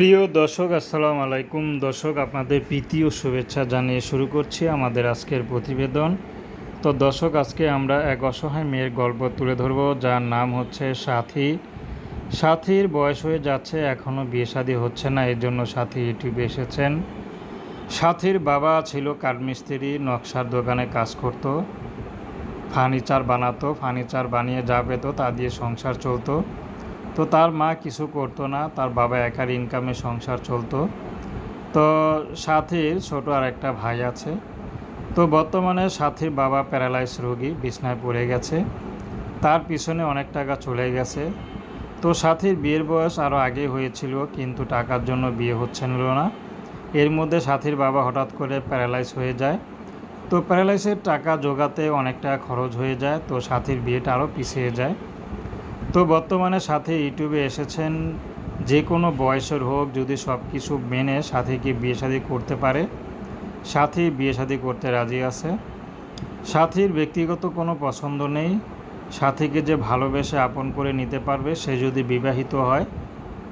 প্রিয় দর্শক, আসসালামু আলাইকুম। দর্শক, আপনাদের প্রীতি ও শুভেচ্ছা জানিয়ে শুরু করছি আমাদের আজকের প্রতিবেদন। তো দর্শক, আজকে আমরা এক অসহায় মেয়ের গল্প তুলে ধরব, যার নাম হচ্ছে সাথী। সাথীর বয়স হয়ে যাচ্ছে এখনও বিয়ে শাদী হচ্ছে না, এর জন্য সাথী ইউটিউবে এসেছেন। সাথীর বাবা ছিল কাঠমিস্ত্রি, নকশার দোকানে কাজ করত। ফার্নিচার বানাতো, ফার্নিচার বানিয়ে যা পেত তা দিয়ে সংসার চলতো। তো তার মা কিছু করতো না, তার বাবা একার ইনকামে সংসার চলতো। তো সাথীর ছোট আর একটা ভাই আছে। তো বর্তমানে সাথীর বাবা প্যারালাইজ রোগী, বিছনায় পড়ে গেছে। তার পিছনে অনেক টাকা চলে গেছে। তো সাথীর বিয়ের বয়স আরও আগে হয়েছিল, কিন্তু টাকার জন্য বিয়ে হচ্ছিল না। এর মধ্যে সাথীর বাবা হঠাৎ করে প্যারালাইজ হয়ে যায়। তো প্যারালাইসের টাকা জোগাতে অনেক টাকা খরচ হয়ে যায়। তো সাথীর বিয়েটা আরও পিছিয়ে যায়। তো বর্তমানে সাথে ইউটিউবে এসেছেন যে কোনো বয়সের হোক, যদি সব কিছু মেনে সাথীকে বিয়ে শাদী করতে পারে, সাথী বিয়ে শাদী করতে রাজি আছে। সাথীর ব্যক্তিগত কোনো পছন্দ নেই সাথীকে যে ভালোবেসে আপন করে নিতে পারবে, সে যদি বিবাহিত হয়,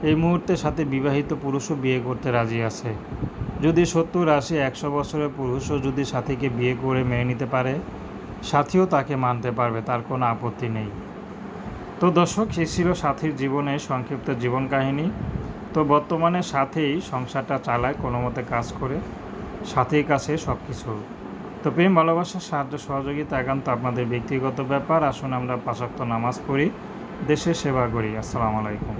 এই মুহূর্তে সাথে বিবাহিত পুরুষও বিয়ে করতে রাজি আছে। যদি সত্তর আশি একশো বছরের পুরুষও যদি সাথীকে বিয়ে করে মেনে নিতে পারে, সাথীও তাকে মানতে পারবে, তার কোনো আপত্তি নেই। তো দর্শক, এই ছিল সাথীর জীবনে সংক্ষিপ্ত জীবন কাহিনী। তো বর্তমানে সাথেই সংসারটা চালায়, কোনো মতে কাজ করে সাথীর কাছে সব কিছু তো প্রেম ভালোবাসার সাহায্য, সহযোগিতা একান্ত আপনাদের ব্যক্তিগত ব্যাপার। আসুন আমরা পাশাক্ত নামাজ পড়ি, দেশের সেবা করি। আসসালামু আলাইকুম।